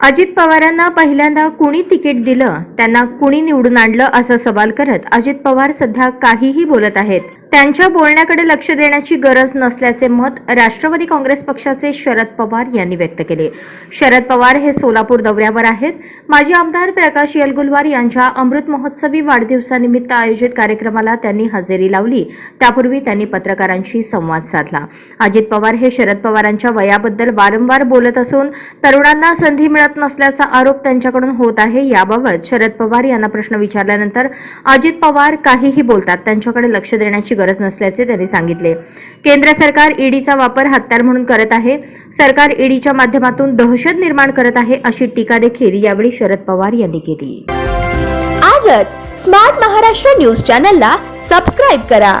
अजित पवारांना पहिल्यांदा कुणी तिकीट दिलं? त्यांना कुणी निवडून आणलं? असा सवाल करत अजित पवार सध्या काहीही बोलत आहेत. त्यांच्या बोलण्याकडे लक्ष देण्याची गरज नसल्याचे मत राष्ट्रवादी काँग्रेस पक्षाचे शरद पवार यांनी व्यक्त केले. शरद पवार हे सोलापूर दौऱ्यावर आहेत. माजी आमदार प्रकाश यलगुलवार यांच्या अमृत महोत्सवी वाढदिवसानिमित्त आयोजित कार्यक्रमाला त्यांनी हजेरी लावली. त्यापूर्वी त्यांनी पत्रकारांशी संवाद साधला. अजित पवार हे शरद पवारांच्या वयाबद्दल वारंवार बोलत असून तरुणांना संधी मिळत नसल्याचा आरोप त्यांच्याकडून होत आहे याबाबत शरद पवार यांना प्रश्न विचारल्यानंतर अजित पवार काहीही बोलतात. त्यांच्याकडे लक्ष देण्याची गरज नसल्याचे त्यांनी सांगितले. केंद्र सरकार ईडीचा वापर हत्यार म्हणून करत आहे. सरकार ईडीच्या माध्यमातून दहशत निर्माण करत आहे अशी टीका देखील यावेळी शरद पवार यांनी केली. आजच स्मार्ट महाराष्ट्र न्यूज चॅनलला सबस्क्राईब करा.